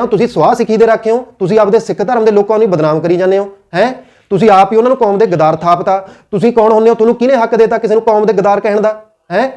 ਹੋ? ਤੁਸੀਂ ਸਵਾਹ ਸਿੱਖੀ ਦੇ ਰੱਖੇ ਹੋ? ਤੁਸੀਂ ਆਪਦੇ ਸਿੱਖ ਧਰਮ ਦੇ ਲੋਕਾਂ ਨੂੰ ਬਦਨਾਮ ਕਰੀ ਜਾਂਦੇ ਹੋ, ਹੈ? ਤੁਸੀਂ ਆਪ ਹੀ ਉਹਨਾਂ ਨੂੰ ਕੌਮ ਦੇ ਗਦਾਰ ਥਾਪਤਾ। ਤੁਸੀਂ ਕੌਣ ਹੁੰਦੇ ਹੋ? ਤੁਹਾਨੂੰ ਕਿਹਨੇ ਹੱਕ ਦੇਤਾ ਕਿਸੇ ਨੂੰ ਕੌਮ ਦੇ ਗਦਾਰ ਕਹਿਣ ਦਾ, ਹੈ?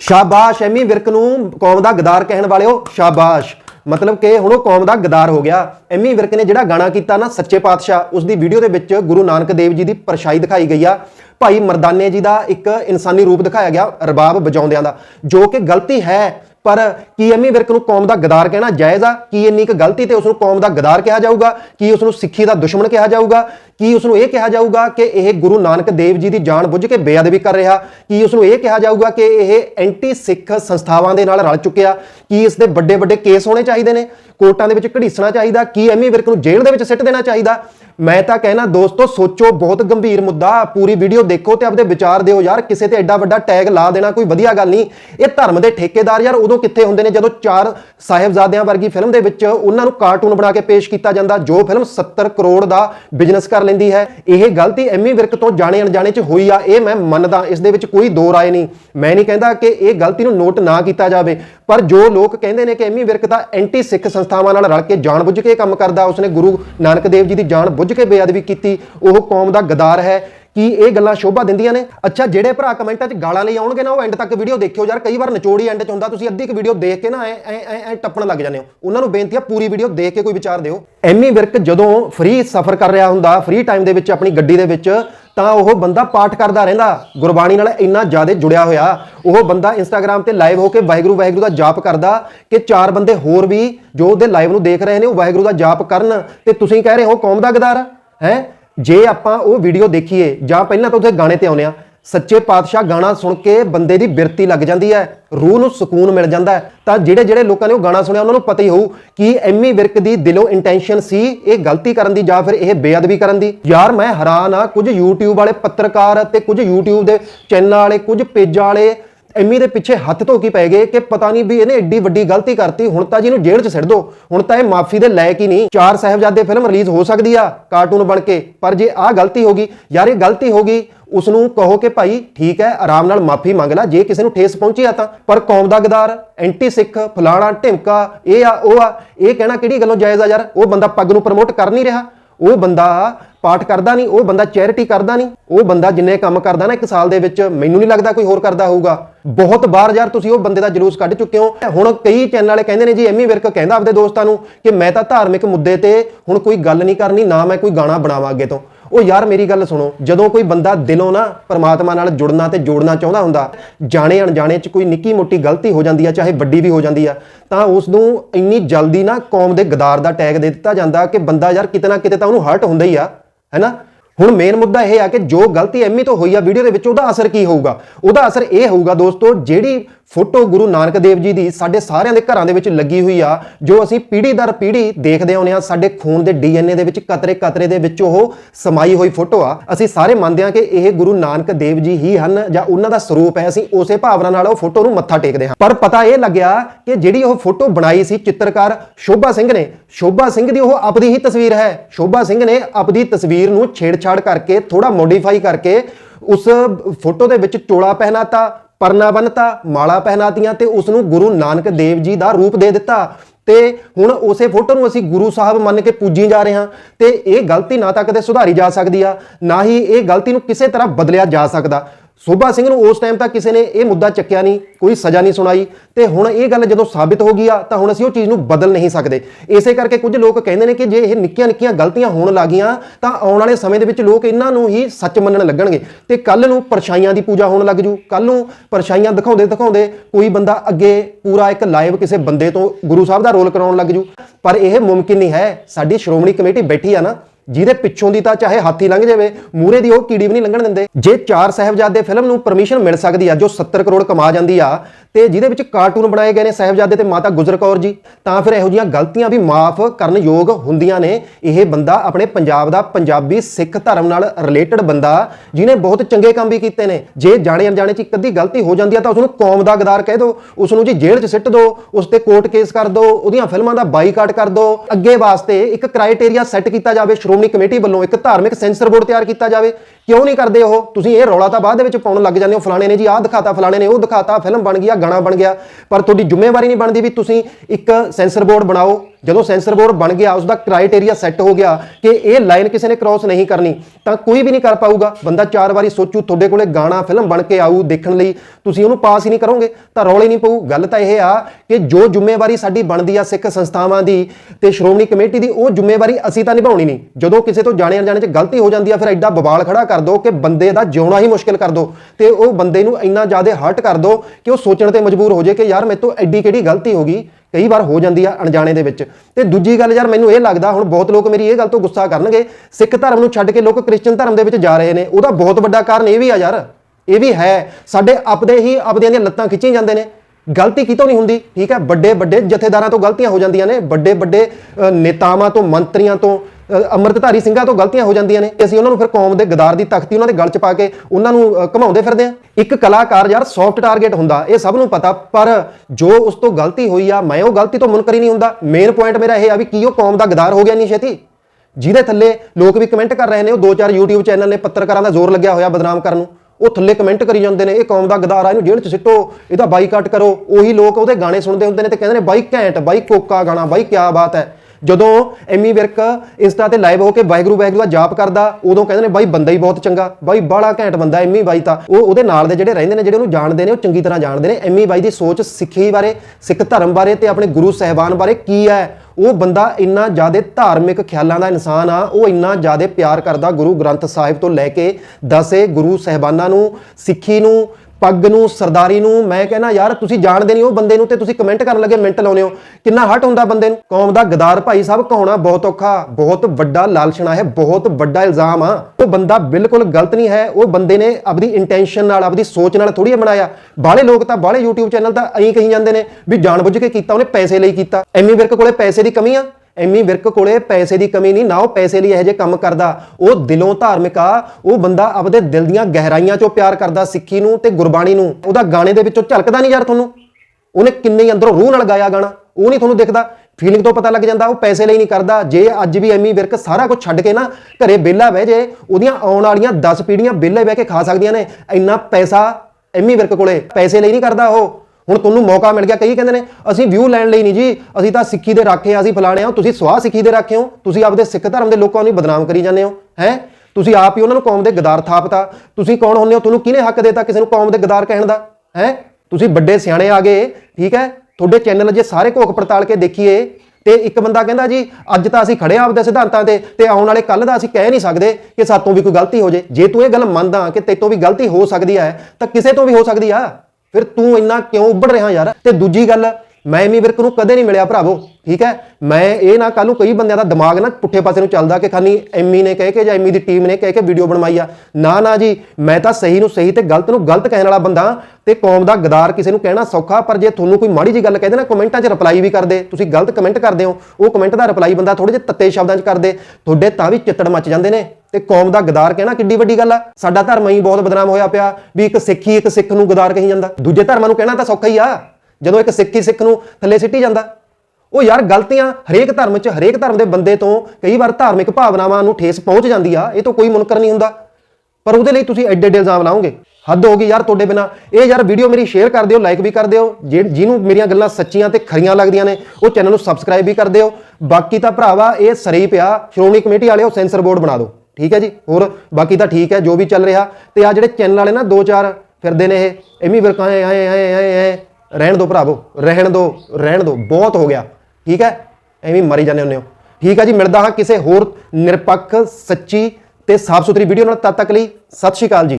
ਸ਼ਾਬਾਸ਼, ਐਮੀ ਵਿਰਕ ਨੂੰ ਕੌਮ ਦਾ ਗਦਾਰ ਕਹਿਣ ਵਾਲਿਓ ਸ਼ਾਬਾਸ਼। ਮਤਲਬ ਕਿ ਹੁਣ ਉਹ ਕੌਮ ਦਾ ਗਦਾਰ ਹੋ ਗਿਆ। ਐਮੀ ਵਿਰਕ ਨੇ ਜਿਹੜਾ ਗਾਣਾ ਕੀਤਾ ਨਾ ਸੱਚੇ ਪਾਤਸ਼ਾਹ, ਉਸ ਦੀ ਵੀਡੀਓ ਦੇ ਵਿੱਚ ਗੁਰੂ ਨਾਨਕ ਦੇਵ ਜੀ ਦੀ ਪਰਛਾਈ ਦਿਖਾਈ ਗਈ ਆ। ਭਾਈ ਮਰਦਾਨੇ ਜੀ ਦਾ ਇੱਕ ਇਨਸਾਨੀ ਰੂਪ ਦਿਖਾਇਆ ਗਿਆ ਰਬਾਬ ਵਜਾਉਂਦਿਆਂ ਦਾ, ਜੋ ਕਿ ਗਲਤੀ ਹੈ। ਪਰ ਕੀ ਐਮੀ ਵਿਰਕ ਨੂੰ ਕੌਮ ਦਾ ਗਦਾਰ ਕਹਿਣਾ ਜਾਇਜ਼ ਆ? ਕੀ ਇੰਨੀ ਕੁ ਗਲਤੀ ਤੇ ਉਸ ਨੂੰ ਕੌਮ ਦਾ ਗਦਾਰ ਕਿਹਾ ਜਾਊਗਾ? ਕੀ ਉਸ ਨੂੰ ਸਿੱਖੀ ਦਾ ਦੁਸ਼ਮਣ ਕਿਹਾ ਜਾਊਗਾ? ਕੀ ਉਸ ਨੂੰ ਇਹ ਕਿਹਾ ਜਾਊਗਾ ਕਿ ਇਹ ਗੁਰੂ ਨਾਨਕ ਦੇਵ ਜੀ ਦੀ ਜਾਣ ਬੁੱਝ ਕੇ ਬੇਅਦਬੀ ਕਰ ਰਿਹਾ? ਕੀ ਉਸ ਨੂੰ ਇਹ ਕਿਹਾ ਜਾਊਗਾ ਕਿ ਇਹ ਐਂਟੀ ਸਿੱਖ ਸੰਸਥਾਵਾਂ ਦੇ ਨਾਲ ਰਲ ਚੁੱਕਿਆ? ਕੀ ਇਸ ਦੇ ਵੱਡੇ ਵੱਡੇ ਕੇਸ ਹੋਣੇ ਚਾਹੀਦੇ ਨੇ? ਕੋਰਟਾਂ ਦੇ ਵਿੱਚ ਘੜੀਸਣਾ ਚਾਹੀਦਾ? ਕੀ ਐਮੀ ਵਿਰਕ ਨੂੰ ਜੇਲ੍ਹ ਦੇ ਵਿੱਚ ਸਿੱਟ ਦੇਣਾ ਚਾਹੀਦਾ? ਮੈਂ ਤਾਂ ਕਹਿਣਾ, ਦੋਸਤੋ, ਸੋਚੋ, ਬਹੁਤ ਗੰਭੀਰ ਮੁੱਦਾ, ਪੂਰੀ ਵੀਡੀਓ ਦੇਖੋ ਤੇ ਆਪਦੇ ਵਿਚਾਰ ਦਿਓ। ਯਾਰ, ਕਿਸੇ ਤੇ ਐਡਾ ਵੱਡਾ ਟੈਗ ਲਾ ਦੇਣਾ ਕੋਈ ਵਧੀਆ ਗੱਲ ਨਹੀਂ। ਇਹ ਧਰਮ ਦੇ ਠੇਕੇਦਾਰ ਯਾਰ ਉਦੋਂ ਕਿੱਥੇ ਹੁੰਦੇ ਨੇ ਜਦੋਂ ਚਾਰ ਸਾਹਿਬਜ਼ਾਦਿਆਂ ਵਰਗੀ ਫਿਲਮ ਦੇ ਵਿੱਚ ਉਹਨਾਂ ਨੂੰ ਕਾਰਟੂਨ ਬਣਾ ਕੇ ਪੇਸ਼ ਕੀਤਾ ਜਾਂਦਾ, ਜੋ ਫਿਲਮ 70 ਕਰੋੜ ਦਾ ਬਿਜ਼ਨਸ ਕਰ ਲੈਂਦੀ ਹੈ। ਇਹ ਗਲਤੀ ਐਮੀ ਵਿਰਕ ਤੋਂ ਜਾਣੇ ਅਣਜਾਣੇ ਚ ਹੋਈ ਆ। ਇਹ ਮੈਂ ਮੰਨਦਾ, ਇਸ ਦੇ ਵਿੱਚ ਕੋਈ ਦੋ ਰਾਏ ਨਹੀਂ। ਮੈਂ ਨਹੀਂ ਕਹਿੰਦਾ ਕਿ ਇਹ ਗਲਤੀ ਨੂੰ ਨੋਟ ਨਾ ਕੀਤਾ ਜਾਵੇ। ਪਰ ਜੋ ਲੋਕ ਕਹਿੰਦੇ ਨੇ ਕਿ ਐਮੀ ਵਿਰਕ ਤਾਂ ਐਂਟੀ ਸਿੱਖ ਸੰਸਥਾਵਾਂ ਨਾਲ ਰਲ ਕੇ ਜਾਣਬੁੱਝ ਕੇ ਕੰਮ ਕਰਦਾ, ਉਸਨੇ ਗੁਰੂ ਨਾਨਕ ਦੇਵ ਜੀ ਦੀ ਜਾਣ ਬੁੱਝ ਕੇ ਬੇਅਦਬੀ ਕੀਤੀ। ਉਹ ਕੌਮ ਦਾ ਗਦਾਰ ਹੈ। ਕੀ ਇਹ ਗੱਲਾਂ ਸ਼ੋਭਾ ਦਿੰਦੀਆਂ ਨੇ? ਅੱਛਾ, ਜਿਹੜੇ ਭਰਾ ਕਮੈਂਟਾਂ 'ਚ ਗਾਲਾਂ ਲਈ ਆਉਣਗੇ ਨਾ, ਉਹ ਐਂਡ ਤੱਕ ਵੀਡੀਓ ਦੇਖਿਓ ਯਾਰ। ਕਈ ਵਾਰ ਨਚੋੜੀ ਐਂਡ 'ਚ ਹੁੰਦਾ, ਤੁਸੀਂ ਅੱਧੀ ਇੱਕ ਵੀਡੀਓ ਦੇਖ ਕੇ ਨਾ ਐ ਐ ਐ ਟੱਪਣ ਲੱਗ ਜਾਂਦੇ ਹੋ। ਉਹਨਾਂ ਨੂੰ ਬੇਨਤੀ ਆ, ਪੂਰੀ ਵੀਡੀਓ ਦੇਖ ਕੇ ਕੋਈ ਵਿਚਾਰ ਦਿਓ। ਐਮੀ ਵਿਰਕ ਜਦੋਂ ਫ੍ਰੀ ਸਫ਼ਰ ਕਰ ਰਿਹਾ ਹੁੰਦਾ ਫ੍ਰੀ ਟਾਈਮ ਦੇ ਵਿੱਚ, ਆਪਣੀ ਗੱਡੀ ਦੇ ਵਿੱਚ, ਤਾਂ ਉਹ ਬੰਦਾ ਪਾਠ ਕਰਦਾ ਰਹਿੰਦਾ। ਗੁਰਬਾਣੀ ਨਾਲ ਇੰਨਾ ਜ਼ਿਆਦਾ ਜੁੜਿਆ ਹੋਇਆ। ਉਹ ਬੰਦਾ ਇੰਸਟਾਗ੍ਰam ਤੇ ਲਾਈਵ ਹੋ ਕੇ ਵਾਹਿਗੁਰੂ ਵਾਹਿਗੁਰੂ ਦਾ ਜਾਪ ਕਰਦਾ ਕਿ ਚਾਰ ਬੰਦੇ ਹੋਰ ਵੀ ਜੋ ਉਹਦੇ ਲਾਈਵ ਨੂੰ ਦੇਖ ਰਹੇ ਨੇ, ਉਹ ਵਾਹਿਗੁਰੂ ਦਾ ਜਾਪ ਕਰਨ। ਤੇ ਤੁਸੀਂ ਕਹਿ ਰਹੇ ਹੋ, ਕੌਮ ਦਾ ਗਦਾਰ ਹੈ? ਜੇ ਆਪਾਂ ਉਹ ਵੀਡੀਓ ਦੇਖੀਏ, ਜਾਂ ਪਹਿਲਾਂ ਤਾਂ ਉੱਥੇ ਗਾਣੇ ਤੇ ਆਉਨੇ ਆ, ਸੱਚੇ ਪਾਤਸ਼ਾਹ ਗਾਣਾ ਸੁਣ ਕੇ ਬੰਦੇ ਦੀ ਬਿਰਤੀ ਲੱਗ ਜਾਂਦੀ ਹੈ, ਰੂਹ ਨੂੰ ਸਕੂਨ ਮਿਲ ਜਾਂਦਾ ਹੈ, ਤਾਂ ਜਿਹੜੇ ਜਿਹੜੇ ਲੋਕਾਂ ਨੇ ਉਹ ਗਾਣਾ ਸੁਣਿਆ, ਉਹਨਾਂ ਨੂੰ ਪਤਾ ਹੀ ਹੋਊ ਕਿ ਐਮੀ ਵਿਰਕ ਦੀ ਦਿਲੋਂ ਇੰਟੈਂਸ਼ਨ ਸੀ ਇਹ ਗਲਤੀ ਕਰਨ ਦੀ ਜਾਂ ਫਿਰ ਇਹ ਬੇਅਦਬੀ ਕਰਨ ਦੀ। ਯਾਰ, ਮੈਂ ਹੈਰਾਨ ਆ, ਕੁਝ YouTube ਵਾਲੇ ਪੱਤਰਕਾਰ ਅਤੇ ਕੁਝ YouTube ਦੇ ਚੈਨਲਾਂ ਵਾਲੇ, ਕੁਝ ਪੇਜਾਂ ਵਾਲੇ ਐਮੀ ਦੇ ਪਿੱਛੇ ਹੱਥ ਧੋ ਕੇ ਪੈ ਗਏ ਕਿ ਪਤਾ ਨਹੀਂ ਵੀ ਇਹਨੇ ਐਡੀ ਵੱਡੀ ਗਲਤੀ ਕਰਤੀ, ਹੁਣ ਤਾਂ ਜੀ ਇਹਨੂੰ ਜੇਲ੍ਹ 'ਚ ਸਿੱਟ ਦੋ, ਹੁਣ ਤਾਂ ਇਹ ਮਾਫੀ ਦੇ ਲਾਇਕ ਹੀ ਨਹੀਂ। ਚਾਰ ਸਾਹਿਬਜ਼ਾਦੇ ਫਿਲਮ ਰਿਲੀਜ਼ ਹੋ ਸਕਦੀ ਆ, ਕਾਰਟੂਨ ਬਣ ਕੇ, ਪਰ ਜੇ ਆਹ ਗਲਤੀ ਹੋ ਗਈ, ਯਾਰ ਇਹ ਗਲਤੀ ਹੋ ਗਈ ਉਸ ਨੂੰ ਕਹੋ ਕਿ ਭਾਈ ਠੀਕ ਹੈ, ਆਰਾਮ ਨਾਲ ਮਾਫੀ ਮੰਗ ਲੈ, ਜੇ ਕਿਸੇ ਨੂੰ ਠੇਸ ਪਹੁੰਚੀ ਆ ਤਾਂ। ਪਰ ਕੌਮ ਦਾ ਗਦਾਰ, ਐਂਟੀ ਸਿੱਖ, ਫਲਾਣਾ ਢਿਮਕਾ, ਇਹ ਆ, ਉਹ ਆ, ਇਹ ਕਹਿਣਾ ਕਿਹੜੀ ਗੱਲੋਂ ਜਾਇਜ਼ ਆ ਯਾਰ? ਉਹ ਬੰਦਾ ਪੱਗ ਨੂੰ ਪ੍ਰਮੋਟ ਕਰ ਨਹੀਂ ਰਿਹਾ। ਉਹ ਬੰਦਾ ਪਾਠ ਕਰਦਾ ਨਹੀਂ, ਉਹ ਬੰਦਾ ਚੈਰਿਟੀ ਕਰਦਾ ਨਹੀਂ, ਉਹ ਬੰਦਾ ਜਿੰਨੇ ਕੰਮ ਕਰਦਾ ਨਾ ਇੱਕ ਸਾਲ ਦੇ ਵਿੱਚ, ਮੈਨੂੰ ਨਹੀਂ ਲੱਗਦਾ ਕੋਈ ਹੋਰ ਕਰਦਾ ਹੋਊਗਾ। ਬਹੁਤ ਬਾਰ ਯਾਰ ਤੁਸੀਂ ਉਹ ਬੰਦੇ ਦਾ ਜਲੂਸ ਕੱਢ ਚੁੱਕੇ ਹੋ। ਹੁਣ ਕਈ ਚੈਨਲ ਵਾਲੇ ਕਹਿੰਦੇ ਨੇ ਜੀ, ਐਮੀ ਵਿਰਕ ਕਹਿੰਦਾ ਆਪਦੇ ਦੋਸਤਾਂ ਨੂੰ ਕਿ ਮੈਂ ਤਾਂ ਧਾਰਮਿਕ ਮੁੱਦੇ ਤੇ ਹੁਣ ਕੋਈ ਗੱਲ ਨਹੀਂ ਕਰਨੀ, ਨਾ ਮੈਂ ਕੋਈ ਗਾਣਾ ਬਣਾਵਾਂ ਅੱਗੇ ਤੋਂ। ਉਹ ਯਾਰ ਮੇਰੀ ਗੱਲ ਸੁਣੋ, ਜਦੋਂ ਕੋਈ ਬੰਦਾ ਦਿਲੋਂ ਨਾ ਪਰਮਾਤਮਾ ਨਾਲ ਜੁੜਨਾ ਤੇ ਜੋੜਨਾ ਚਾਹੁੰਦਾ ਹੁੰਦਾ, ਜਾਣੇ ਅਣਜਾਣੇ 'ਚ ਕੋਈ ਨਿੱਕੀ ਮੋਟੀ ਗਲਤੀ ਹੋ ਜਾਂਦੀ ਆ, ਚਾਹੇ ਵੱਡੀ ਵੀ ਹੋ ਜਾਂਦੀ ਆ, ਤਾਂ ਉਸ ਨੂੰ ਇੰਨੀ ਜਲਦੀ ਨਾ ਕੌਮ ਦੇ ਗਦਾਰ ਦਾ ਟੈਗ ਦੇ ਦਿੱਤਾ ਜਾਂਦਾ ਕਿ ਬੰਦਾ ਯਾਰ ਕਿਤੇ ਨਾ ਕਿਤੇ ਤਾਂ ਉਹਨੂੰ ਹਰਟ ਹੁੰਦਾ ਹੀ ਆ। ਹੈਨਾ? ਹੁਣ ਮੇਨ ਮੁੱਦਾ ਇਹ ਆ ਕਿ ਜੋ ਗਲਤੀ ਐਮੀ ਤੋਂ ਹੋਈ ਆ ਵੀਡੀਓ ਦੇ ਵਿੱਚ ਉਹਦਾ ਅਸਰ ਕੀ ਹੋਊਗਾ? ਉਹਦਾ ਅਸਰ ਇਹ ਹੋਊਗਾ ਦੋਸਤੋ, ਜਿਹੜੀ ਫੋਟੋ ਗੁਰੂ ਨਾਨਕ ਦੇਵ ਜੀ ਦੀ ਸਾਡੇ ਸਾਰਿਆਂ ਦੇ ਘਰਾਂ ਦੇ ਵਿੱਚ ਲੱਗੀ ਹੋਈ ਆ, ਜੋ ਅਸੀਂ ਪੀੜ੍ਹੀ ਦਰ ਪੀੜ੍ਹੀ ਦੇਖਦੇ ਆਉਂਦੇ ਆ, ਸਾਡੇ ਖੂਨ ਦੇ ਡੀਐਨਏ ਦੇ ਵਿੱਚ ਕਤਰੇ ਕਤਰੇ ਦੇ ਵਿੱਚ ਉਹ ਸਮਾਈ ਹੋਈ ਫੋਟੋ ਆ। ਅਸੀਂ ਸਾਰੇ ਮੰਨਦੇ ਆ ਕਿ ਇਹ ਗੁਰੂ ਨਾਨਕ ਦੇਵ ਜੀ ਹੀ ਹਨ ਜਾਂ ਉਹਨਾਂ ਦਾ ਸਰੂਪ ਹੈ, ਅਸੀਂ ਉਸੇ ਭਾਵਨਾ ਨਾਲ ਉਹ ਫੋਟੋ ਨੂੰ ਮੱਥਾ ਟੇਕਦੇ ਹਾਂ। ਪਰ ਪਤਾ ਇਹ ਲੱਗਿਆ ਕਿ ਜਿਹੜੀ ਉਹ ਫੋਟੋ ਬਣਾਈ ਸੀ ਚਿੱਤਰਕਾਰ ਸ਼ੋਭਾ ਸਿੰਘ ਨੇ ਸ਼ੋਭਾ ਸਿੰਘ ਦੀ ਉਹ ਆਪਦੀ ਹੀ ਤਸਵੀਰ ਹੈ। ਸ਼ੋਭਾ ਸਿੰਘ ਨੇ ਆਪਦੀ ਤਸਵੀਰ ਨੂੰ ਛੇੜਛਾੜ ਕਰਕੇ ਥੋੜਾ ਮੋਡੀਫਾਈ ਕਰਕੇ ਉਸ ਫੋਟੋ ਦੇ ਵਿੱਚ ਚੋਲਾ ਪਹਿਨਾਤਾ, ਪਰਨਾ ਬੰਨਤਾ, ਮਾਲਾ ਪਹਿਨਾਤੀਆਂ ਤੇ ਉਸ ਨੂੰ ਗੁਰੂ ਨਾਨਕ ਦੇਵ ਜੀ ਦਾ ਰੂਪ ਦੇ ਦਿੱਤਾ। ਤੇ ਹੁਣ ਉਸੇ ਫੋਟੋ ਨੂੰ ਅਸੀਂ ਗੁਰੂ ਸਾਹਿਬ ਮੰਨ ਕੇ ਪੂਜੀ ਜਾ ਰਹੇ ਹਾਂ। ਤੇ ਇਹ ਗਲਤੀ ਨਾ ਤਾਂ ਕਦੇ ਸੁਧਾਰੀ ਜਾ ਸਕਦੀ ਆ, ਨਾ ਹੀ ਇਹ ਗਲਤੀ ਨੂੰ ਕਿਸੇ ਤਰ੍ਹਾਂ ਬਦਲਿਆ ਜਾ ਸਕਦਾ। ਸੋਭਾ ਸਿੰਘ ਨੂੰ ਉਸ ਟਾਈਮ ਤੱਕ ਕਿਸੇ ਨੇ ਇਹ ਮੁੱਦਾ ਚੱਕਿਆ ਨਹੀਂ, ਕੋਈ ਸਜ਼ਾ ਨਹੀਂ ਸੁਣਾਈ ਤੇ ਹੁਣ ਇਹ ਗੱਲ ਜਦੋਂ ਸਾਬਿਤ ਹੋ ਗਈ ਆ, ਤਾਂ ਹੁਣ ਅਸੀਂ ਉਹ ਚੀਜ਼ ਨੂੰ ਬਦਲ ਨਹੀਂ ਸਕਦੇ। ਇਸੇ ਕਰਕੇ ਕੁਝ ਲੋਕ ਕਹਿੰਦੇ ਨੇ ਕਿ ਜੇ ਇਹ ਨਿੱਕੀਆਂ ਨਿੱਕੀਆਂ ਗਲਤੀਆਂ ਹੋਣ ਲੱਗੀਆਂ, ਤਾਂ ਆਉਣ ਵਾਲੇ ਸਮੇਂ ਦੇ ਵਿੱਚ ਲੋਕ ਇਹਨਾਂ ਨੂੰ ਹੀ ਸੱਚ ਮੰਨਣ ਲੱਗਣਗੇ। ਤੇ ਕੱਲ ਨੂੰ ਪਰਛਾਈਆਂ ਦੀ ਪੂਜਾ ਹੋਣ ਲੱਗ ਜੂ। ਕੱਲ ਨੂੰ ਪਰਛਾਈਆਂ ਦਿਖਾਉਂਦੇ ਦਿਖਾਉਂਦੇ ਕੋਈ ਬੰਦਾ ਅੱਗੇ ਪੂਰਾ ਇੱਕ ਲਾਈਵ ਕਿਸੇ ਬੰਦੇ ਤੋਂ ਗੁਰੂ ਸਾਹਿਬ ਦਾ ਰੋਲ ਕਰਾਉਣ ਲੱਗ ਜੂ। ਪਰ ਇਹ ਮੁਮਕਿਨ ਨਹੀਂ ਹੈ। ਸਾਡੀ ਸ਼੍ਰੋਮਣੀ ਕਮੇਟੀ ਬੈਠੀ ਆ ਨਾ ਜਿਹਦੇ ਪਿੱਛੋਂ ਦੀ ਤਾਂ ਚਾਹੇ ਹਾਥੀ ਲੰਘ ਜਾਵੇ ਮੂਰੇ ਦੀ ਉਹ ਕੀੜੀ ਵੀ ਨਹੀਂ ਲੰਘਣ ਦਿੰਦੇ। ਜੇ ਚਾਰ ਸਾਹਿਬਜ਼ਾਦੇ ਫਿਲਮ ਨੂੰ ਪਰਮਿਸ਼ਨ ਮਿਲ ਸਕਦੀ ਆ, ਜੋ 70 ਕਰੋੜ ਕਮਾ ਜਾਂਦੀ ਆ, ਤੇ ਜਿਹਦੇ ਵਿੱਚ ਕਾਰਟੂਨ ਬਣਾਏ ਗਏ ਨੇ ਸਾਹਿਬਜ਼ਾਦੇ ਤੇ ਮਾਤਾ ਗੁਜਰ ਕੌਰ ਜੀ, ਤਾਂ ਫਿਰ ਇਹੋ ਜਿਹੀਆਂ ਗਲਤੀਆਂ ਵੀ ਮਾਫ ਕਰਨ ਯੋਗ ਹੁੰਦੀਆਂ ਨੇ। ਇਹ ਬੰਦਾ ਆਪਣੇ ਪੰਜਾਬ ਦਾ ਪੰਜਾਬੀ ਸਿੱਖ ਧਰਮ ਨਾਲ ਰਿਲੇਟਡ ਬੰਦਾ, ਜਿਹਨੇ ਬਹੁਤ ਚੰਗੇ ਕੰਮ ਵੀ ਕੀਤੇ ਨੇ। ਜੇ ਜਾਣੇ ਅਣਜਾਣੇ ਚ ਇੱਕ ਅੱਧੀ ਗਲਤੀ ਹੋ ਜਾਂਦੀ ਆ, ਤਾਂ ਉਸ ਨੂੰ ਕੌਮ ਦਾ ਗਦਾਰ ਕਹਿ ਦਿਓ ਉਸ ਨੂੰ ਜੀ ਜੇਲ੍ਹ 'ਚ ਸਿੱਟ ਦਿਓ ਉਸ ਤੇ ਕੋਰਟ ਕੇਸ ਕਰ ਦਿਓ ਉਹਦੀਆਂ ਫਿਲਮਾਂ ਦਾ ਬਾਈਕਾਟ ਕਰ ਦਿਓ ਅੱਗੇ ਵਾਸਤੇ ਇੱਕ ਕ੍ਰਾਈਟੇਰੀਆ ਸੈੱਟ ਕੀਤਾ ਜਾਵੇ ਸ਼੍ਰੋਮਣੀ ਕਮੇਟੀ ਵੱਲੋਂ ਇੱਕ ਧਾਰਮਿਕ ਸੈਂਸਰ ਬੋਰਡ ਤਿਆਰ ਕੀਤਾ ਜਾਵੇ। ਕਿਉਂ ਨਹੀਂ ਕਰਦੇ ਉਹ? ਤੁਸੀਂ ਇਹ ਰੌਲਾ ਤਾਂ ਬਾਅਦ ਦੇ ਵਿੱਚ ਪਾਉਣ ਲੱਗ ਜਾਂਦੇ ਹੋ। ਫਲਾਣੇ ਨੇ ਜੀ ਆਹ ਦਿਖਾਤਾ, ਫਲਾਣੇ ਨੇ ਉਹ ਦਿਖਾਤਾ, ਫਿਲਮ ਬਣ ਗਈ ਆ, ਗਾਣਾ ਬਣ ਗਿਆ। ਪਰ ਤੁਹਾਡੀ ਜ਼ਿੰਮੇਵਾਰੀ ਨਹੀਂ ਬਣਦੀ ਵੀ ਤੁਸੀਂ ਇੱਕ ਸੈਂਸਰ ਬੋਰਡ ਬਣਾਓ। ਜਦੋਂ ਸੈਂਸਰ ਬੋਰਡ ਬਣ ਗਿਆ ਉਸ ਦਾ ਕ੍ਰਾਈਟੇਰੀਆ ਸੈੱਟ ਹੋ ਗਿਆ ਕਿ ਇਹ ਲਾਈਨ ਕਿਸੇ ਨੇ ਕ੍ਰਾਸ ਨਹੀਂ ਕਰਨੀ, ਤਾਂ ਕੋਈ ਵੀ ਨਹੀਂ ਕਰ ਪਾਊਗਾ। ਬੰਦਾ ਚਾਰ ਵਾਰੀ ਸੋਚੂ, ਤੁਹਾਡੇ ਕੋਲੇ ਗਾਣਾ, ਫਿਲਮ ਬਣ ਕੇ ਆਊ ਦੇਖਣ ਲਈ, ਤੁਸੀਂ ਉਹਨੂੰ ਪਾਸ ਹੀ ਨਹੀਂ ਕਰੋਗੇ, ਤਾਂ ਰੌਲੇ ਨਹੀਂ ਪਊ। ਗੱਲ ਤਾਂ ਇਹ ਆ ਕਿ ਜੋ ਜ਼ਿੰਮੇਵਾਰੀ ਸਾਡੀ ਬਣਦੀ ਆ ਸਿੱਖ ਸੰਸਥਾਵਾਂ ਦੀ ਤੇ ਸ਼੍ਰੋਮਣੀ ਕਮੇਟੀ ਦੀ, ਉਹ ਜ਼ਿੰਮੇਵਾਰੀ ਅਸੀਂ ਤਾਂ ਨਿਭਾਉਣੀ ਨਹੀਂ। ਜਦੋਂ ਕਿਸੇ ਤੋਂ ਜਾਣੇ ਅਣਜਾਣੇ 'ਚ ਗਲਤੀ ਹੋ ਜਾਂਦੀ ਆ, ਫਿਰ ਐਡਾ ਬਵਾਲ ਖੜਾ ਕਰ ਦੋ ਕਿ ਬੰਦੇ ਦਾ ਜਿਉਣਾ ਹੀ ਮੁਸ਼ਕਿਲ ਕਰ ਦੋ ਤੇ ਉਹ ਬੰਦੇ ਨੂੰ ਇੰਨਾ ਜ਼ਿਆਦਾ ਹਰਟ ਕਰ ਦੋ ਕਿ ਉਹ ਸੋਚਣ ਤੇ ਮਜਬੂਰ ਹੋ ਜੇ ਕਿ ਯਾਰ ਮੇਰੇ ਤੋਂ ਐਡੀ ਕਿਹੜੀ ਗਲਤੀ ਹੋ ਗਈ, ਕਈ ਵਾਰ ਹੋ ਜਾਂਦੀ ਆ ਅਣਜਾਣੇ ਦੇ ਵਿੱਚ। ਤੇ ਦੂਜੀ ਗੱਲ ਯਾਰ ਮੈਨੂੰ ਇਹ ਲੱਗਦਾ ਹੁਣ ਬਹੁਤ ਲੋਕ ਮੇਰੀ ਇਹ ਗੱਲ ਤੋਂ ਗੁੱਸਾ ਕਰਨਗੇ, ਸਿੱਖ ਧਰਮ ਨੂੰ ਛੱਡ ਕੇ ਲੋਕ ਕ੍ਰਿਸਚਨ ਧਰਮ ਦੇ ਵਿੱਚ ਜਾ ਰਹੇ ਨੇ, ਉਹਦਾ ਬਹੁਤ ਵੱਡਾ ਕਾਰਨ ਇਹ ਵੀ ਆ ਯਾਰ, ਇਹ ਵੀ ਹੈ, ਸਾਡੇ ਆਪਦੇ ਹੀ ਆਪਦਿਆਂ ਦੀਆਂ ਲੱਤਾਂ ਖਿੱਚੀਆਂ ਜਾਂਦੇ ਨੇ। ਗਲਤੀ ਕਿਤੋਂ ਨਹੀਂ ਹੁੰਦੀ, ਠੀਕ ਹੈ? ਵੱਡੇ ਵੱਡੇ ਜਥੇਦਾਰਾਂ ਤੋਂ ਗਲਤੀਆਂ ਹੋ ਜਾਂਦੀਆਂ ਨੇ ਵੱਡੇ ਵੱਡੇ ਨੇਤਾਵਾਂ ਤੋਂ, ਮੰਤਰੀਆਂ ਤੋਂ ਅੰਮ੍ਰਿਤਧਾਰੀ ਸਿੰਘਾਂ ਤੋਂ ਗਲਤੀਆਂ ਹੋ ਜਾਂਦੀਆਂ ਨੇ। ਤੇ ਅਸੀਂ ਉਹਨਾਂ ਨੂੰ ਫਿਰ ਕੌਮ ਦੇ ਗਦਾਰ ਦੀ ਤਖਤੀ ਉਹਨਾਂ ਦੇ ਗਲ 'ਚ ਪਾ ਕੇ ਉਹਨਾਂ ਨੂੰ ਅ, ਫਿਰਦੇ ਆ ਇੱਕ ਕਲਾਕਾਰ ਯਾਰ ਸੌਫਟ ਟਾਰਗੇਟ ਹੁੰਦਾ ਇਹ ਸਭ ਨੂੰ ਪਤਾ ਪਰ ਜੋ ਉਸ ਤੋਂ ਗਲਤੀ ਹੋਈ ਆ ਮੈਂ ਉਹ ਗਲਤੀ ਤੋਂ ਮੁਨਕਰੀ ਨਹੀਂ ਹੁੰਦਾ। ਮੇਨ ਪੁਆਇੰਟ ਮੇਰਾ ਇਹ ਆ ਵੀ ਕੀ ਉਹ ਕੌਮ ਦਾ ਗਦਾਰ ਹੋ ਗਿਆ ਨਹੀਂ ਛੇਤੀ? ਜਿਹਦੇ ਥੱਲੇ ਲੋਕ ਵੀ ਕਮੈਂਟ ਕਰ ਰਹੇ ਨੇ ਉਹ ਦੋ ਚਾਰ YouTube ਚੈਨਲ ਨੇ ਪੱਤਰਕਾਰਾਂ ਦਾ ਜ਼ੋਰ ਲੱਗਿਆ ਹੋਇਆ ਬਦਨਾਮ ਕਰਨ ਨੂੰ। ਉਹ ਥੱਲੇ ਕਮੈਂਟ ਕਰੀ ਜਾਂਦੇ ਨੇ ਇਹ ਕੌਮ ਦਾ ਗਦਾਰ ਆ ਇਹਨੂੰ ਜੇਲ੍ਹ 'ਚ ਸਿੱਟੋ ਇਹਦਾ ਬਾਈਕਾਟ ਕਰੋ। ਉਹੀ ਲੋਕ ਉਹਦੇ ਗਾਣੇ ਸੁਣਦੇ ਹੁੰਦੇ ਨੇ ਤੇ ਕਹਿੰਦੇ ਨੇ ਬਾਈ ਘੈਂਟ ਬਾਈ ਕੋਕਾ ਗਾਣਾ ਬਾਈ ਕੀ ਬਾਤ ਹੈ। ਜਦੋਂ ਐਮੀ ਵਿਰਕ ਇੰਸਟਾ ਤੇ ਲਾਈਵ ਹੋ ਕੇ ਵਾਹਿਗੁਰੂ ਵਾਹਿਗੁਰੂ ਦਾ ਜਾਪ ਕਰਦਾ, ਉਦੋਂ ਕਹਿੰਦੇ ਨੇ, ਬਾਈ, ਬੰਦਾ ਹੀ ਬਹੁਤ ਚੰਗਾ। ਬਾਈ ਬਾਲਾ ਘੈਂਟ ਬੰਦਾ, ਐਮੀ ਬਾਈ ਤਾਂ। ਉਹ ਉਹਦੇ ਨਾਲ ਦੇ ਜਿਹੜੇ ਰਹਿੰਦੇ ਨੇ, ਜਿਹੜੇ ਉਹਨੂੰ ਜਾਣਦੇ ਨੇ, ਉਹ ਚੰਗੀ ਤਰ੍ਹਾਂ ਜਾਣਦੇ ਨੇ। ਐਮੀ ਬਾਈ ਦੀ ਸੋਚ ਸਿੱਖੀ ਬਾਰੇ, ਸਿੱਖ ਧਰਮ ਬਾਰੇ ਤੇ ਆਪਣੇ ਗੁਰੂ ਸਹਿਬਾਨ ਬਾਰੇ ਕੀ ਹੈ? ਉਹ ਬੰਦਾ ਇੰਨਾ ਜ਼ਿਆਦਾ ਧਾਰਮਿਕ ਖਿਆਲਾਂ ਦਾ ਇਨਸਾਨ ਆ, ਉਹ ਇੰਨਾ ਜ਼ਿਆਦਾ ਪਿਆਰ ਕਰਦਾ ਗੁਰੂ ਗ੍ਰੰਥ ਸਾਹਿਬ ਤੋਂ ਲੈ ਕੇ ਦਸੇ ਗੁਰੂ ਸਹਿਬਾਨਾਂ ਨੂੰ, ਸਿੱਖੀ ਨੂੰ ਪੱਗ ਨੂੰ, ਸਰਦਾਰੀ ਨੂੰ, ਮੈਂ ਕਹਿੰਦਾ, ਯਾਰ, ਤੁਸੀਂ ਜਾਣਦੇ ਨਹੀਂ ਉਹ ਬੰਦੇ ਨੂੰ ਤੇ ਤੁਸੀਂ ਕਮੈਂਟ ਕਰਨ ਲੱਗੇ, ਮਿੰਟ ਲਾਉਨੇ ਹੋ। ਕਿੰਨਾ ਹਟ ਹੁੰਦਾ ਬੰਦੇ ਨੂੰ? ਕੌਮ ਦਾ ਗਦਾਰ ਭਾਈ ਸਾਹਿਬ, ਕਹਾਉਣਾ ਬਹੁਤ ਔਖਾ, ਬਹੁਤ ਵੱਡਾ ਲਾਲਚਣਾ ਹੈ, ਬਹੁਤ ਵੱਡਾ ਇਲਜ਼ਾਮ ਆ। ਉਹ ਬੰਦਾ ਬਿਲਕੁਲ ਗਲਤ ਨਹੀਂ ਹੈ, ਉਹ ਬੰਦੇ ਨੇ ਆਪਣੀ ਇੰਟੈਂਸ਼ਨ ਨਾਲ ਆਪਣੀ ਸੋਚ ਨਾਲ ਥੋੜੀ ਬਣਾਇਆ ਬਾਹਲੇ ਲੋਕ ਤਾਂ ਬਾਹਲੇ YouTube ਚੈਨਲ ਤਾਂ ਐਂ ਕਹੀ ਜਾਂਦੇ ਨੇ ਵੀ ਜਾਣਬੁੱਝ ਕੇ ਕੀਤਾ, ਉਹਨੇ ਪੈਸੇ ਲਈ ਕੀਤਾ। ਐਮੀ ਵਿਰਕ ਕੋਲੇ ਪੈਸੇ ਦੀ ਕਮੀ ਆ। ਐਮੀ ਵਿਰਕ ਕੋਲੇ ਪੈਸੇ ਦੀ ਕਮੀ ਨਹੀਂ, ਨਾ ਉਹ ਪੈਸੇ ਲਈ ਇਹੋ ਜਿਹੇ ਕੰਮ ਕਰਦਾ। ਉਹ ਦਿਲੋਂ ਧਾਰਮਿਕ ਆ, ਉਹ ਬੰਦਾ ਆਪਦੇ ਦਿਲ ਦੀਆਂ ਗਹਿਰਾਈਆਂ ਚੋਂ ਪਿਆਰ ਕਰਦਾ ਸਿੱਖੀ ਨੂੰ ਤੇ ਗੁਰਬਾਣੀ ਨੂੰ। ਉਹਦਾ ਗਾਣੇ ਦੇ ਵਿੱਚੋਂ ਝਲਕਦਾ ਨਹੀਂ ਯਾਰ ਤੁਹਾਨੂੰ। ਉਹਨੇ ਕਿੰਨੇ ਅੰਦਰੋਂ ਰੂਹ ਨਾਲ ਗਾਇਆ ਗਾਣਾ, ਉਹ ਨਹੀਂ ਤੁਹਾਨੂੰ ਦਿਖਦਾ। ਫੀਲਿੰਗ ਤੋਂ ਪਤਾ ਲੱਗ ਜਾਂਦਾ, ਉਹ ਪੈਸੇ ਲਈ ਨਹੀਂ ਕਰਦਾ। ਜੇ ਅੱਜ ਵੀ ਐਮੀ ਵਿਰਕ ਸਾਰਾ ਕੁਝ ਛੱਡ ਕੇ ਨਾ ਘਰੇ ਵਿਹਲਾ ਬਹਿ ਜੇ, ਉਹਦੀਆਂ ਆਉਣ ਵਾਲੀਆਂ 10 ਪੀੜ੍ਹੀਆਂ ਵਿਹਲੇ ਬਹਿ ਕੇ ਖਾ ਸਕਦੀਆਂ ਨੇ। ਇੰਨਾ ਪੈਸਾ ਐਮੀ ਵਿਰਕ ਕੋਲੇ ਪੈਸੇ ਲਈ ਨਹੀਂ ਕਰਦਾ ਉਹ। ਹੁਣ ਤੁਹਾਨੂੰ ਮੌਕਾ ਮਿਲ ਗਿਆ, ਕਈ ਕਹਿੰਦੇ ਨੇ, ਅਸੀਂ ਵਿਊ ਲੈਣ ਲਈ ਨਹੀਂ ਜੀ, ਅਸੀਂ ਤਾਂ ਸਿੱਖੀ ਦੇ ਰਾਖੇ ਆ ਅਸੀਂ ਫਲਾਣੇ ਆ ਤੁਸੀਂ ਸਵਾਹ ਸਿੱਖੀ ਦੇ ਰਾਖੇ ਹੋ, ਤੁਸੀਂ ਆਪਦੇ ਸਿੱਖ ਧਰਮ ਦੇ ਲੋਕਾਂ ਨੂੰ ਬਦਨਾਮ ਕਰੀ ਜਾਂਦੇ ਹੋ, ਹੈ? ਤੁਸੀਂ ਆਪ ਹੀ ਉਹਨਾਂ ਨੂੰ ਕੌਮ ਦੇ ਗਦਾਰ ਥਾਪਤਾ, ਤੁਸੀਂ ਕੌਣ ਹੁੰਦੇ ਹੋ, ਤੁਹਾਨੂੰ ਕਿਹਨੇ ਹੱਕ ਦੇਤਾ ਕਿਸੇ ਨੂੰ ਕੌਮ ਦੇ ਗਦਾਰ ਕਹਿਣ ਦਾ, ਹੈ? ਤੁਸੀਂ ਵੱਡੇ ਸਿਆਣੇ ਆ ਗਏ, ਠੀਕ ਹੈ? ਤੁਹਾਡੇ ਚੈਨਲ ਜੇ ਸਾਰੇ ਘੋਖ ਪੜਤਾਲ ਕੇ ਦੇਖੀਏ, ਤੇ ਇੱਕ ਬੰਦਾ ਕਹਿੰਦਾ ਜੀ, ਅੱਜ ਤਾਂ ਅਸੀਂ ਖੜੇ ਆਂ ਆਪਦੇ ਸਿਧਾਂਤਾਂ ਤੇ ਤੇ ਆਉਣ ਵਾਲੇ ਕੱਲ ਦਾ ਅਸੀਂ ਕਹਿ ਨਹੀਂ ਸਕਦੇ ਕਿ ਸਾਤੋਂ ਵੀ ਕੋਈ ਗਲਤੀ ਹੋ ਜੇ। ਜੇ ਤੂੰ ਇਹ ਗੱਲ ਮੰਨਦਾ ਕਿ ਤੇਤੋਂ ਵੀ ਗਲਤੀ ਹੋ ਸਕਦੀ ਹੈ, ਤਾਂ ਕਿਸੇ ਤੋਂ ਵੀ ਹੋ ਸਕਦੀ ਆ। ਫਿਰ ਤੂੰ ਇੰਨਾ ਕਿਉਂ ਉੱਭੜ ਰਿਹਾ ਯਾਰ? ਤੇ ਦੂਜੀ ਗੱਲ, ਮੈਂ ਐਮੀ ਵਿਰਕ ਨੂੰ ਕਦੇ ਨਹੀਂ ਮਿਲਿਆ ਭਰਾਵੋ, ਠੀਕ ਹੈ? ਮੈਂ ਇਹ ਨਾ ਕੱਲ ਨੂੰ ਕਈ ਬੰਦਿਆਂ ਦਾ ਦਿਮਾਗ ਨਾ ਪੁੱਠੇ ਪਾਸੇ ਨੂੰ ਚੱਲਦਾ ਕਿ ਖਾਨੀ ਐਮੀ ਨੇ ਕਹਿ ਕੇ ਜਾਂ ਐਮੀ ਦੀ ਟੀਮ ਨੇ ਕਹਿ ਕੇ ਵੀਡੀਓ ਬਣਵਾਈ ਆ। ਨਾ ਨਾ ਜੀ, ਮੈਂ ਤਾਂ ਸਹੀ ਨੂੰ ਸਹੀ ਤੇ ਗਲਤ ਨੂੰ ਗਲਤ ਕਹਿਣ ਵਾਲਾ ਬੰਦਾ ਤੇ ਕੌਮ ਦਾ ਗਦਾਰ ਕਿਸੇ ਨੂੰ ਕਹਿਣਾ ਸੌਖਾ, ਪਰ ਜੇ ਤੁਹਾਨੂੰ ਕੋਈ ਮਾੜੀ ਜੀ ਗੱਲ ਕਹਿੰਦੇ ਨਾ, ਕਮੈਂਟਾਂ 'ਚ ਰਿਪਲਾਈ ਵੀ ਕਰਦੇ ਤੁਸੀਂ ਗਲਤ ਕਮੈਂਟ ਕਰਦੇ ਹੋ, ਉਹ ਕਮੈਂਟ ਦਾ ਰਿਪਲਾਈ ਬੰਦਾ ਥੋੜੇ ਜਿਹੇ ਤੱਤੇ ਸ਼ਬਦਾਂ 'ਚ ਕਰਦੇ ਤੁਹਾਡੇ ਤਾਂ ਵੀ ਚਿੱਤੜ ਮੱਚ ਜਾਂਦੇ ਨੇ। ਤੇ ਕੌਮ ਦਾ ਗਦਾਰ ਕਹਿਣਾ ਕਿੱਡੀ ਵੱਡੀ ਗੱਲ ਆ। ਸਾਡਾ ਧਰਮ ਹੀ ਬਹੁਤ ਬਦਨਾਮ ਹੋਇਆ ਪਿਆ ਵੀ ਇੱਕ ਸਿੱਖ ਹੀ ਇੱਕ ਸਿੱਖ ਨੂੰ ਗਦਾਰ ਕਹੀ ਜਾਂਦਾ। ਦੂਜੇ ਧਰਮਾਂ ਨੂੰ ਕਹਿਣਾ ਤਾਂ ਸੌਖਾ ਹੀ ਆ। ਜਦੋਂ ਇੱਕ ਸਿੱਖ ਹੀ ਸਿੱਖ ਨੂੰ ਥੱਲੇ ਸਿੱਟੀ ਜਾਂਦਾ। ਉਹ ਯਾਰ ਗਲਤੀਆਂ ਹਰੇਕ ਧਰਮ 'ਚ, ਹਰੇਕ ਧਰਮ ਦੇ ਬੰਦੇ ਤੋਂ ਕਈ ਵਾਰ ਧਾਰਮਿਕ ਭਾਵਨਾਵਾਂ ਨੂੰ ਠੇਸ ਪਹੁੰਚ ਜਾਂਦੀ ਆ। ਇਹ ਤੋਂ ਕੋਈ ਮੁਨਕਰ ਨਹੀਂ ਹੁੰਦਾ। ਪਰ ਉਹਦੇ ਲਈ ਤੁਸੀਂ ਐਡੇ ਐਡੇ ਇਲਜ਼ਾਮ ਲਾਓਗੇ। ਹੱਦ ਹੋ ਗਈ ਯਾਰ ਤੁਹਾਡੇ ਬਿਨਾ। ਇਹ ਯਾਰ ਵੀਡੀਓ ਮੇਰੀ ਸ਼ੇਅਰ ਕਰ ਦਿਓ ਲਾਈਕ ਵੀ ਕਰ ਦਿਓ। ਜੇ- ਜਿਹਨੂੰ ਮੇਰੀਆਂ ਗੱਲਾਂ ਸੱਚੀਆਂ ਤੇ ਖਰੀਆਂ ਲੱਗਦੀਆਂ ਨੇ, ਉਹ ਚੈਨਲ ਨੂੰ ਸਬਸਕ੍ਰਾਈਬ ਵੀ ਕਰ ਦਿਓ। ਬਾਕੀ ਤਾਂ ਭਰਾਵਾ, ਇਹ ਸਰੇ ਹੀ ਪਿਆ। ਸ਼੍ਰੋਮਣੀ ਕਮੇਟੀ ਵਾਲਿਓ, ਸੈਂਸਰ ਬੋਰਡ ਬਣਾ ਦਿਓ। ਠੀਕ ਹੈ ਜੀ? ਹੋਰ ਬਾਕੀ ਤਾਂ ਠੀਕ ਹੈ, ਜੋ ਵੀ ਚੱਲ ਰਿਹਾ। ਤੇ ਆ ਜਿਹੜੇ ਚੈਨਲ ਵਾਲੇ ਨਾ, ਦੋ ਚਾਰ ਫਿਰਦੇ ਨੇ ਇਹ ਐਵੇਂ ਵਿਰਕਾਂ ਆਏ ਆਏ ਆਏ ਆਏ, ਰਹਿਣ ਦਿਓ ਭਰਾਵੋ, ਰਹਿਣ ਦਿਓ ਰਹਿਣ ਦਿਓ ਬਹੁਤ ਹੋ ਗਿਆ। ਠੀਕ ਹੈ? ਐਵੇਂ ਮਰੀ ਜਾਂਦੇ ਹੁੰਦੇ ਹੋ। ਠੀਕ ਹੈ ਜੀ, ਮਿਲਦਾ ਹਾਂ ਕਿਸੇ ਹੋਰ ਨਿਰਪੱਖ, ਸੱਚੀ ਤੇ ਸਾਫ਼ ਸੁਥਰੀ ਵੀਡੀਓ ਨਾਲ ਤਦ ਤੱਕ ਲਈ ਸਤਿ ਸ਼੍ਰੀ ਅਕਾਲ ਜੀ।